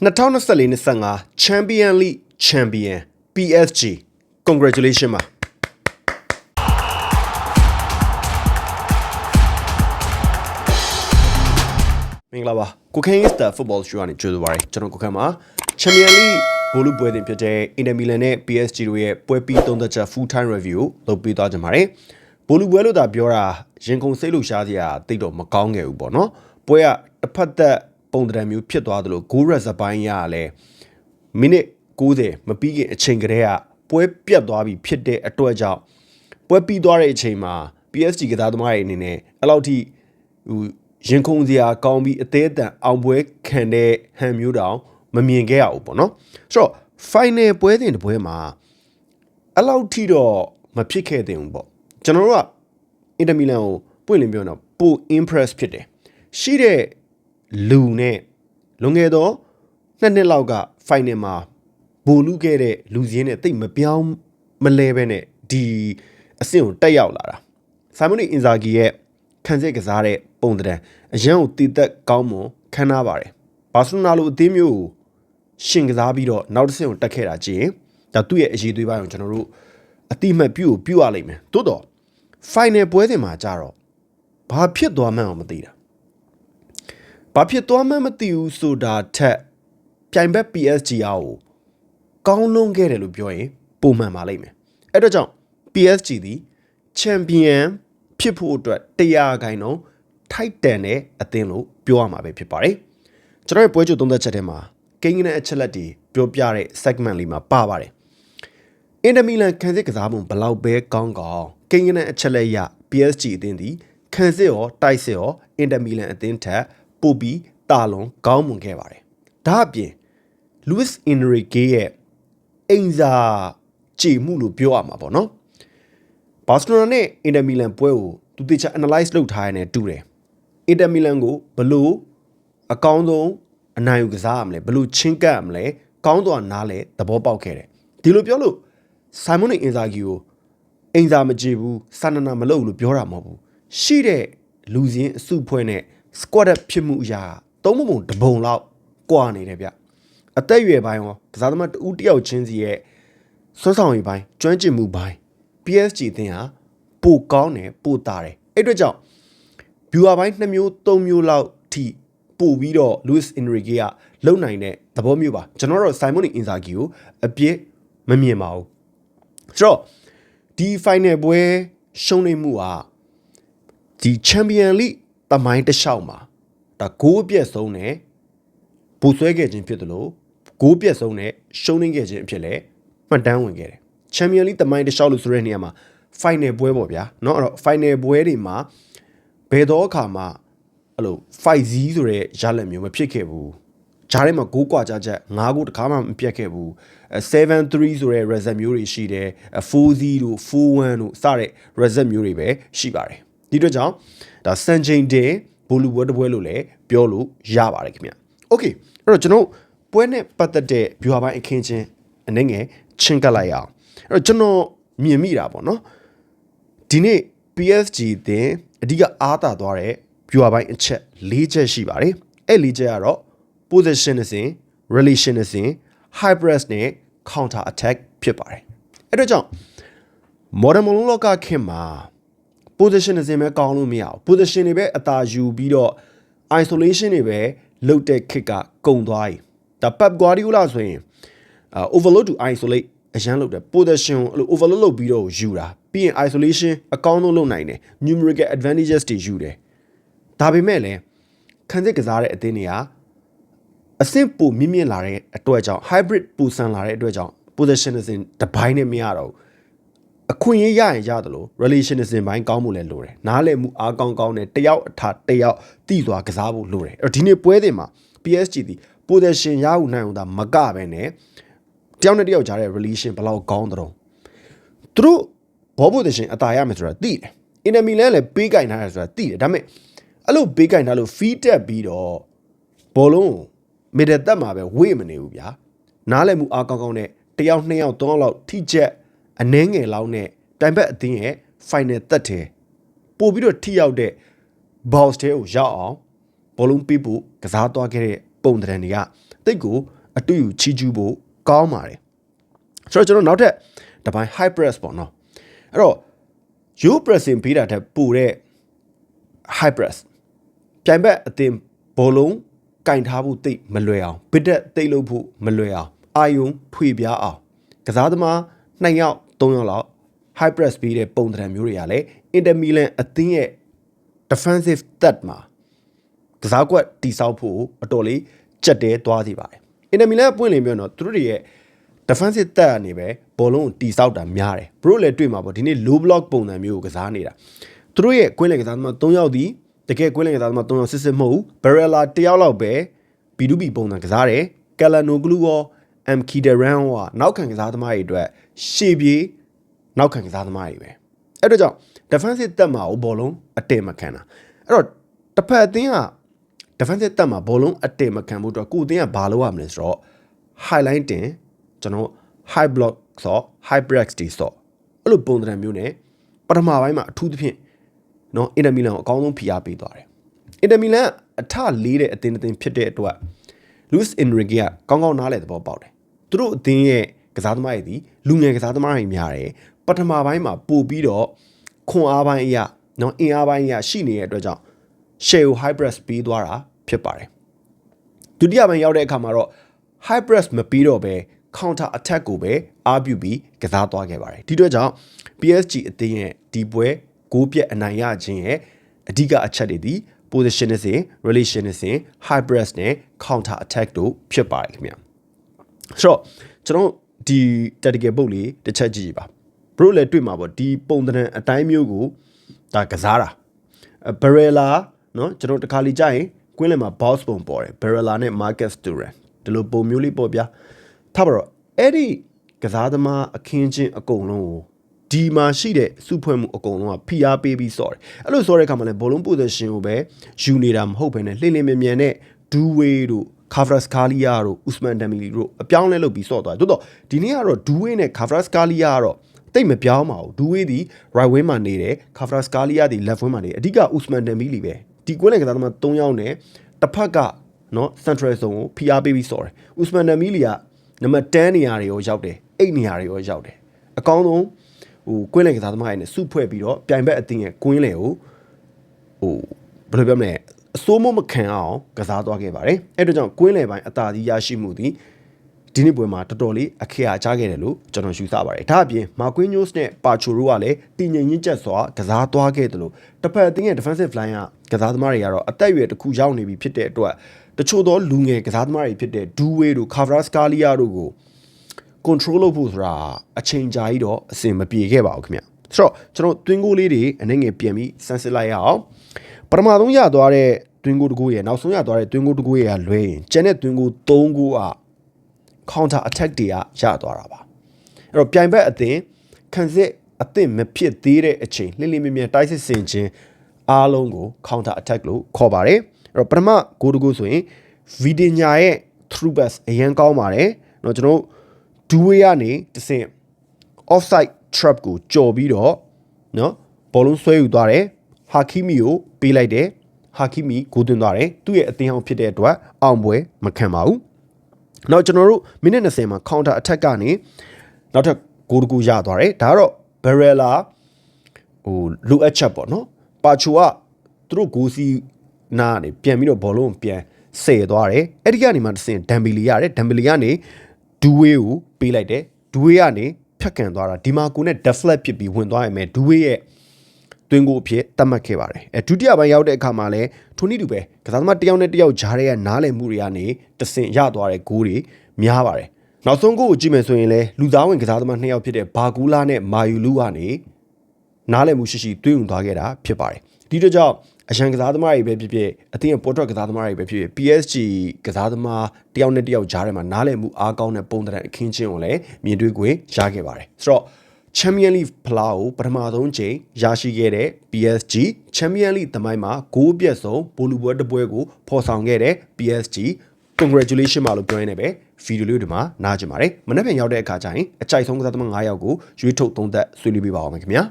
2024-25 Champion League Champion PSG Congratulations ပါမင်္ဂလာပါကိုခင်း is the football show ကနေကြိုဆိုပါရစေကျွန်တော်ကိုခင်းပါ Champion League ဘောလုံးပွဲတင်ဖြစ်တဲ့ Inter Milan နဲ့ PSG တို့ရဲ့ပွဲပြီးသုံးသက်ချက် full time review ကိုလုပ်ပေးသွားကြပါမယ်ဘောလုံးပွဲလို့သာပြောတာရင်ခုန်စိတ်လို့ရှားစရာတိတ်တော့မကောင်းခဲ့ဘူးပေါ့နော်ပွဲကတစ်ဖက်သက် ပုံတံမျိုးဖြစ်သွားသလို goal red စပိုင်းရလဲမိနစ်90မပြီးခင်အချိန်ကတည်းကပွဲပြတ်သွားပြီဖြစ်တဲ့အတွက်ကြောင့်ပွဲပြီးသွားတဲ့အချိန်မှာ PSG ကစားသမားတွေအနေနဲ့အဲ့လောက်ထိဟိုရင်ခုန်စရာကောင်းပြီးအသေးအတန်အောင်ပွဲခံတဲ့ဟန်မျိုးတောင်မမြင်ခဲ့ရဘူးပေါ့နော်ဆိုတော့ final ပွဲစဉ်တစ်ပွဲမှာအဲ့လောက်ထိတော့မဖြစ်ခဲ့သင့်ဘူးပေါ့ကျွန်တော်တို့ကအင်တာမီလန်ကိုပွင့်လင်းပြောတော့ပို impress ဖြစ်တယ်ရှိတဲ့ လူနဲ့လွန်ခဲ့တော့နှစ်နှစ်လောက်က final မှာဘူလူခဲ့တဲ့လူစင်းနဲ့တိတ်မပြောင်းမလဲပဲနဲ့ဒီအဆင့်ကိုတက်ရောက်လာတာဆိုင်မွန်အင်ဇာဂီရဲ့ခံစစ်ကစားတဲ့ပုံတံအရန်ကိုတည်သက်ကောင်းမွန်ခံနာပါတယ်ဘာစီလိုနာလိုအသင်းမျိုးကိုရှင်ကစားပြီးတော့နောက်တစ်ဆင့်ကိုတက်ခဲ့တာကြည့်ရင်ဒါသူ့ရဲ့အရေးသွေးပိုင်းကိုကျွန်တော်တို့အတိအမှတ်ပြုတ်ပြုတ်ရလိမ့်မယ်တိုးတော့ final ပွဲစဉ်မှာကြတော့ဘာဖြစ်သွားမှန်းအောင်မသိတာ ဘာဖြစ်သွားမှန်းမသိဘူးဆိုတာထက်ပြိုင်ဘက် PSG အားကိုကောင်းလွန်ခဲ့တယ်လို့ပြောရင်ပုံမှန်ပါလိမ့်မယ်အဲ့တော့ကြောင့် PSG သည်ချန်ပီယံဖြစ်ဖို့အတွက်တရားခိုင်တော့ထိုက်တန်တဲ့အသင်းလို့ပြောရမှာပဲဖြစ်ပါတယ်ကျွန်တော်ရဲ့ပွဲကြိုသုံးသက်ချက်ထဲမှာကိန်းဂနအချက်လက်တွေပြောပြတဲ့ segment လေးမှာပါပါတယ်အင်တမီလန်ခံစစ်ကစားပုံဘလောက်ပဲကောင်းကောင်းကိန်းဂနအချက်လက်ရ PSG အသင်းသည်ခံစစ်ရောတိုက်စစ်ရောအင်တမီလန်အသင်းထက် ပိုပြီးတာလွန်ကောင်းမွန်ခဲ့ပါတယ်ဒါအပြင် Luis Enrique ရဲ့အင်ဇာကြည်မှုလို့ပြောရမှာပေါ့နော်ဘာစီလိုနာနဲ့အင်တာမီလန်ပွဲကိုသူတေချာ analyze လုပ်ထားရတဲ့တူတယ်အင်တာမီလန်ကိုဘလို့အကောင်းဆုံးအနိုင်ယူကစားရမလဲဘလို့ချင်းကပ်ရမလဲကောင်းတော့နားလဲသဘောပေါက်ခဲ့တယ်ဒီလိုပြောလို့ဆိုင်မွန်အင်ဇာဂီကိုအင်ဇာမကြည့်ဘူးဆန္ဒနာမလုပ်လို့ပြောတာမဟုတ်ဘူးရှိတဲ့လူစင်းအစုဖွဲ့နဲ့ squad ဖြစ်မှုအရာသုံးပုံတပုံလောက်ကွာနေတယ်ဗျအသက်အရွယ်ပိုင်းရောကစားသမားတူတယောက်ချင်းစီရဲ့စွမ်းဆောင်ရည်ပိုင်းကျွမ်းကျင်မှုပိုင်း PSG အသင်းဟာပိုကောင်းတယ်ပိုတာတယ်အဲ့အတွက်ကြောင့် viewer ပိုင်း2မျိုး3မျိုးလောက်ထိပို့ပြီးတော့ Luis Enrique ကလုံနိုင်တဲ့သဘောမျိုးပါကျွန်တော်တို့ Simon Inzaghi ကိုအပြစ်မမြင်ပါဘူးဆိုတော့ဒီ final ပွဲရှုံးနေမှုဟာဒီ Champion League တမိုင်းတစ်လျှောက်မှာဒါဂိုးအပြည့်ဆုံးနဲ့ပူဆွဲခဲ့ခြင်းဖြစ်တယ်လို့ဂိုးပြည့်ဆုံးနဲ့ရှုံးနေခဲ့ခြင်းအဖြစ်လဲမှတ်တမ်းဝင်ခဲ့တယ်ချန်ပီယံလိတမိုင်းတစ်လျှောက်လို့ဆိုတဲ့နေရာမှာ final ပွဲပေါ့ဗျာเนาะအဲ့တော့ final ပွဲတွေမှာဘယ်တော့အခါမှအဲ့လို 5-0ဆိုတဲ့ရလဒ်မျိုးမဖြစ်ခဲ့ဘူးဂျားထဲမှာ6กว่าကြချက်9ခုတခါမှမပြတ်ခဲ့ဘူး7-3ဆိုတဲ့ result မျိုးတွေရှိတယ်4-0တို့4-1တို့စတဲ့ result မျိုးတွေပဲရှိပါတယ်ဒီအတွက်ကြောင့် ဒါစန်ချိန်တင်ဘူလူဘွဲတပွဲလို့လည်းပြောလို့ရပါတယ်ခင်ဗျ Okay အဲ့တော့ကျွန်တော်ပွဲနဲ့ပတ်သက်တဲ့ viewer ပိုင်းအခင်းချင်းအနေငယ်ချင်းကပ်လိုက်ရအောင်အဲ့တော့ကျွန်တော်မြင်မိတာပေါ့နော်ဒီနေ့ PSG တင်အဓိကအားသာသွားတဲ့ viewer ပိုင်းအချက်၄ချက်ရှိပါတယ်အဲ့၄ချက်ကတော့ positionism relationism high press နဲ့ counter attack ဖြစ်ပါတယ်အဲ့တော့ကြောင့် modern မလုံးလောကခင်မှာ positionism ပဲကောင်းလို့မရဘူး position တွေပဲအသာယူပြီးတော့ isolation တွေပဲလုတ်တဲ့ခစ်ကကုံသွားပြီဒါ Pep Guardiola ဆိုရင် overload to isolate အရန်လုပ်တယ် position ကိုအဲ့လို overload လုပ်ပြီးတော့ယူတာပြီးရင် isolation အကောင်းဆုံးလုပ်နိုင်တယ် numerical advantages တွေယူတယ်ဒါပေမဲ့လည်းခံစစ်ကစားတဲ့အသင်းတွေကအဆင့်ပိုမြင့်မြင့်လာတဲ့အတွက်ကြောင့် hybrid ပူဆန်လာတဲ့အတွက်ကြောင့် positionism တပိုင်းနဲ့မရတော့ဘူး အခွင့်အရေးရရင်ရတယ်လို့ relationism ဘိုင်းကောင်းမှုလည်းလိုတယ်နားလည်မှုအားကောင်းကောင်းနဲ့တယောက်အထာတယောက်တည်စွာကစားဖို့လိုတယ်အဲ့တော့ဒီနေ့ပွဲစဉ်မှာ PSG ဒီ position ရယူနိုင်အောင်ဒါမကပဲနဲ့တယောက်နဲ့တယောက်ကြားတဲ့ relation ဘယ်လောက်ကောင်းတုံးသူတို့ဘော position အသာရမယ်ဆိုတာသိတယ်အင်တမီလန်လည်းပေးကင်ထားတယ်ဆိုတာသိတယ်ဒါပေမဲ့အဲ့လိုပေးကင်ထားလို့ feed တက်ပြီးတော့ဘောလုံးမီဒတက်မှာပဲဝေ့မနေဘူးဗျာနားလည်မှုအားကောင်းကောင်းနဲ့တယောက်နှစ်ယောက်သုံးယောက်လောက်ထိချက် အနှဲငယ်လောက်နဲ့တိုင်ဘက်အသင်းရဲ့ final သက်တယ်ပို့ပြီးတော့ထိရောက်တဲ့ bounce တဲကိုရောက်အောင်ဘောလုံးပေးဖို့ကစားသွားခဲ့တဲ့ပုံတံတွေကတိတ်ကိုအတူယူချီကျူးဖို့ကောင်းပါတယ်ဆိုတော့ကျွန်တော်နောက်ထပ်တစ်ပိုင်း high press ပေါ့နော်အဲ့တော့ you pressing ပေးတာတဲ့ပိုတဲ့ high press ပြိုင်ဘက်အတင်ဘောလုံးကင်ထားဖို့တိတ်မလွယ်အောင်ဘစ်တက်တိတ်လို့ဖို့မလွယ်အောင်အာယုံထွေပြားအောင်ကစားသမား2ယောက် 3ယောက်လောက် high press ပေးတဲ့ပုံသဏ္ဍာန်မျိုးတွေကလည်း Inter Milan အသင်းရဲ့ defensive third မှာကစားကွက်တိဆောက်ဖို့အတော်လေးကြက်တဲသွားစီပါတယ်။ Inter Milan ကပွင့်လင်းပြောတော့သူတို့တွေရဲ့ defensive third အနေပဲဘောလုံးကိုတိဆောက်တာများတယ်။ဘရိုလည်းတွေ့မှာပေါ့ဒီနေ့ low block ပုံစံမျိုးကိုကစားနေတာ။သူတို့ရဲ့ကွင်းလည်ကစားသမား3ယောက်ဒီတကယ်ကွင်းလည်ကစားသမား3ယောက်စစ်စစ်မဟုတ်ဘူး။ Barella 1ယောက်လောက်ပဲ B2B ပုံစံကစားတယ်။ Calhanoglu ရော M Kideran ရောနောက်ခံကစားသမားတွေအတွက် ရှေ့ပြေးနောက်ခံကစားသမားတွေပဲ။အဲ့တော့ကြောင့် defensive တက်မှာဘောလုံးအတင်မခံတာ။အဲ့တော့တစ်ဖက်အသင်းက defensive တက်မှာဘောလုံးအတင်မခံဖို့အတွက်ကိုအသင်းကဘာလုပ်ရမလဲဆိုတော့ highlight တင်ကျွန်တော် high block ဆို high break တွေဆိုအဲ့လိုပုံစံမျိုးနဲ့ပထမပိုင်းမှာအထူးသဖြင့်နော်အင်တာမီလန်ကိုအကောင်းဆုံးဖိအားပေးသွားတယ်အင်တာမီလန်အထလေးတဲ့အသင်းအသင်းဖြစ်တဲ့အတွက်လူးစ်အင်ရီဂီကကောင်းကောင်းနားလည်သဘောပေါက်တယ်သူတို့အသင်းရဲ့ ကစားသမားတွေဒီလူငယ်ကစားသမားတွေများတယ်ပထမပိုင်းမှာပို့ပြီးတော့ခွန်အားပိုင်းအရာနော်အင်အားပိုင်းအရာရှိနေတဲ့အတွက်ကြောင့် share high press ပြီးသွားတာဖြစ်ပါတယ်ဒုတိယပိုင်းရောက်တဲ့အခါမှာတော့ high press မပြီးတော့ပဲ counter attack ကိုပဲအားပြုပြီးကစားသွားခဲ့ပါတယ်ဒီအတွက်ကြောင့် PSG အသင်းရဲ့ဒီပွဲဂိုးပြက်အနိုင်ရခြင်းရဲ့အဓိကအချက်တွေဒီ positionism relationism high press နဲ့ counter attack တို့ဖြစ်ပါတယ်ခင်ဗျဆိုတော့ကျွန်တော် ဒီ tactical ပုတ်လေးတစ်ချက်ကြည့်ပါ bro လည်းတွေ့မှာပေါ့ဒီပုံသဏ္ဍာန်အတိုင်းမျိုးကိုဒါကစားတာ barella နော်ကျွန်တော်တခါလေကြာရင်ကွင်းလယ်မှာ boss ပုံပေါ်တယ် barella နဲ့ marcus turan ဒီလိုပုံမျိုးလေးပေါ်ပြထားပါတော့အဲ့ဒီကစားသမားအခင်းချင်းအကုန်လုံးကိုဒီမှာရှိတဲ့စုဖွဲ့မှုအကုန်လုံးကဖိအားပေးပြီးဆော့တယ်အဲ့လိုဆော့တဲ့အခါမှာလည်းဘောလုံး position ကိုပဲယူနေတာမဟုတ်ဘဲနဲ့လှိမ့်လှိမ့်မြန်မြန်နဲ့ do way တို့ Kvaratskhelia တို့ Usman Dembele တို့အပြောင်းလဲလုပ်ပြီးစော့သွားတယ်တိုးတော့ဒီနေ့ကတော့ do way နဲ့ Kvaratskhelia ကတော့တိတ်မပြောင်းပါဘူး do way ဒီ right wing မှာနေတယ် Kvaratskhelia ဒီ left wing မှာနေတယ်အဓိက Usman Dembele ပဲဒီကွင်းလည်ကစားသမား3ယောက်နဲ့တစ်ဖက်ကနော် central zone ကိုဖိအားပေးပြီးစော်တယ် Usman Dembele ကနံပါတ်10နေရာတွေရောရောက်တယ်8နေရာတွေရောရောက်တယ်အကောင်းဆုံးဟိုကွင်းလည်ကစားသမားတွေနဲ့စုဖွဲ့ပြီးတော့ပြိုင်ဘက်အသင်းရဲ့ကွင်းလည်ကိုဟိုဘယ်လိုပြောမလဲ အစိုးမမခံအောင်ကစားသွားခဲ့ပါတယ်အဲ့ဒါကြောင့်ကွင်းလယ်ပိုင်းအသာစီးရရှိမှုသည်ဒီနေ့ပွဲမှာတော်တော်လေးအခက်အကျခဲ့တယ်လို့ကျွန်တော်ယူဆပါတယ်ဒါအပြင်မာကွင်းညို့စ်နဲ့ပါချိုရိုကလည်းတည်ငြိမ်ရင့်ကျက်စွာကစားသွားခဲ့တယ်လို့တစ်ဖက်အသင်းရဲ့ defensive line ကကစားသမားတွေကတော့အသက်အရွယ်တစ်ခုရောက်နေပြီဖြစ်တဲ့အတွက်တချို့သောလူငယ်ကစားသမားတွေဖြစ်တဲ့ Duway တို့ Kvaratskhelia တို့ကို control လုပ်ဖို့ဆိုတာအချိန်ကြာကြီးတော့အဆင်မပြေခဲ့ပါဘူးခင်ဗျဆိုတော့ကျွန်တော်တွင်းကိုလေးတွေအနေငယ်ပြန်ပြီးစမ်းစစ်လိုက်ရအောင် ပထမဆုံးရသွားတဲ့တွင်းကိုတကူရဲ့နောက်ဆုံးရသွားတဲ့တွင်းကိုတကူရဲ့လွဲရင်ကျန်တဲ့တွင်းကို3ခုက counter attack တွေကရသွားတာပါအဲ့တော့ပြိုင်ဘက်အသင်းခံစစ်အသင့်မဖြစ်သေးတဲ့အချိန်လှိမ့်လှိမ့်မြမြတိုက်စစ်ဆင်ခြင်းအားလုံးကို counter attack လို့ခေါ်ပါတယ်အဲ့တော့ပထမဂိုးတကူဆိုရင်ဗီဒီညာရဲ့ through pass အရင်ကောင်းပါတယ်เนาะကျွန်တော်ဒူဝေးကနေတဆင့် offside trap ကိုကြော်ပြီးတော့เนาะဘောလုံးဆွဲယူသွားတယ် ဟာကီမီကိုပေးလိုက်တယ်ဟာကီမီကိုသွင်းသွားတယ်သူ့ရဲ့အသင်းအောင်ဖြစ်တဲ့အတွက်အောင်ပွဲမခံပါဘူးနောက်ကျွန်တော်တို့မိနစ်20မှာ counter attack ကနေနောက်ထပ်ဂိုးတကူရသွားတယ်ဒါကတော့ Barella ဟိုလူအပ်ချက်ပေါ့နော်ပါချူကသူတို့ဂိုးစီနားကနေပြန်ပြီးတော့ဘောလုံးပြန်ဆယ်သွားတယ်အဲ့ဒီကနေမှတစ်စင်ဒမ်ဘီလီရတယ်ဒမ်ဘီလီကနေဒူဝေးကိုပေးလိုက်တယ်ဒူဝေးကနေဖြတ်ကန်သွားတာဒီမာကိုနဲ့ deflect ဖြစ်ပြီးဝင်သွားရမယ်ဒူဝေးရဲ့ တွင်းကိုအဖြစ်တတ်မှတ်ခဲ့ပါတယ်အဲဒုတိယပိုင်းရောက်တဲ့အခါမှာလည်းထိုနည်းတူပဲကစားသမားတစ်ယောက်နဲ့တစ်ယောက်ဂျားတွေကနားလည်မှုတွေကနေတဆင်ရသွားတဲ့ဂိုးတွေများပါတယ်နောက်ဆုံးဂိုးကိုကြည့်မယ်ဆိုရင်လည်းလူသားဝင်ကစားသမားနှစ်ယောက်ဖြစ်တဲ့ဘာကူလာနဲ့မာယူလူကနေနားလည်မှုရှိရှိတွေးဝင်သွားခဲ့တာဖြစ်ပါတယ်ဒီတော့ကြောင့်အရန်ကစားသမားတွေပဲဖြစ်ဖြစ်အသင်းရဲ့ပေါ်ထွက်ကစားသမားတွေပဲဖြစ်ဖြစ် PSG ကစားသမားတယောက်နဲ့တယောက်ကြားထဲမှာနားလည်မှုအားကောင်းတဲ့ပုံသဏ္ဍာန်အခင်းချင်းကိုလည်းမြင်တွေ့ခွင့်ရခဲ့ပါတယ်ဆိုတော့ Champion League ဖလားကိုပထမဆုံးချိန်ရရှိခဲ့တဲ့ PSG Champion League သမိုင်းမှာဂိုးပြတ်ဆုံးဘောလူပွဲတစ်ပွဲကိုဖော်ဆောင်ခဲ့တဲ့ PSG congratulation ပါလို့ပြောရင်းနဲ့ပဲဗီဒီယိုလေးဒီမှာနားကြပါတယ်မနေ့ပြန်ရောက်တဲ့အခါကျရင်အကြိုက်ဆုံးကစားသမား9ယောက်ကိုရွေးထုတ်သုံးသက်ဆွေးနွေးပေးပါအောင်ခင်ဗျာ